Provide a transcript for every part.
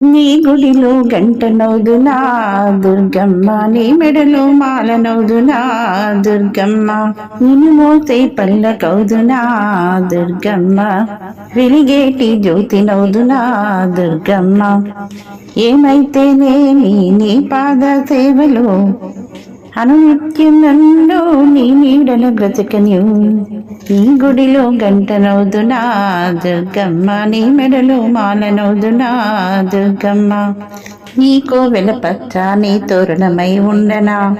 నీ గుడిలో గంట నవ్వుదునా దుర్గమ్మ నీ మెడలో మాల నవ్వుదునా దుర్గమ్మ నిన్ను మోసే పల్ల కౌదునా దుర్గమ్మ వెలిగేటి జ్యోతి నవ్వుదునా దుర్గమ్మ ఏమైతేనేమి నీ పాద సేవలో అనునిత్యం నన్ను నీ నీడల బ్రతకని. నీ గుడిలో గంట నవ్వుదునా దుర్గమ్మ? నీ మెడలో మాల నవ్వుదునా దుర్గమ్మ? నీకో వెలపచ్చ నీ తోరణమై ఉండనా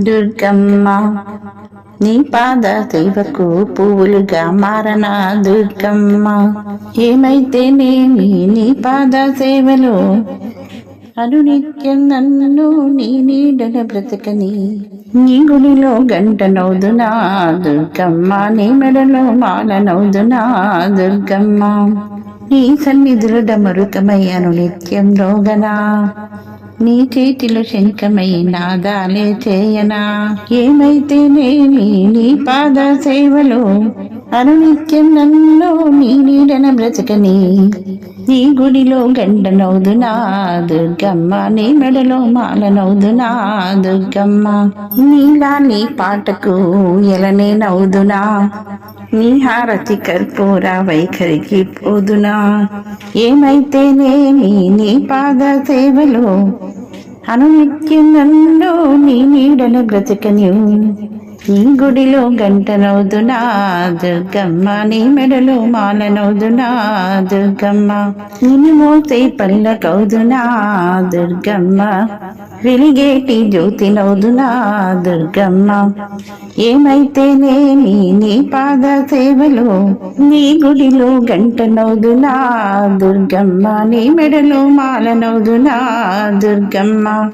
దుర్గమ్మ? నీ పాద సేవకు పువ్వులుగా మారనా దుర్గమ్మ? ఏమైతేనేమి నీ పాద సేవలో? అనునిత్యం నన్ను నీ నీడన బ్రతకని. నీ గుడిలో గంట నవ్వుదునా దుర్గమ్మ నీ మెడలో మాల నవ్వుదునా దుర్గమ్మ. నీ సన్నిధులు డమరుకమై అనునిత్యం రోగనా. నీ చేతిలో శంఖమై నాదాలే చేయనా. ఏమైతేనేమి నీ పాద సేవలో అనునిత్యం నన్ను నీ నీడన బ్రతకని. నీ గుడిలో గండ నవ్వుదునా దుర్గమ్మ నీ మెడలో మాల నవ్వుదునా దుర్గమ్మ. నీలా నీ పాటకు ఎలనే నవ్వుదునా నీ హారతి కర్పూర వైఖరికి పోదునా? ఏమైతేనేమి నీ పాద సేవలో అనునిత్యం నన్ను నీ నీడన బ్రతకని నీ గుడిలో గంట నవ్వుదునా దుర్గమ్మ నీ మెడలో మాల నవ్వుదునా దుర్గమ్మ నిన్ను మోసే పల్ల దుర్గమ్మ వెలిగేటి జ్యోతి నవ్వుదునా దుర్గమ్మ ఏమైతేనేమి నీ పాద సేవలో నీ గుడిలో గంట నవ్వుదునా దుర్గమ్మ నీ మెడలో మాల నవ్వుదునా దుర్గమ్మ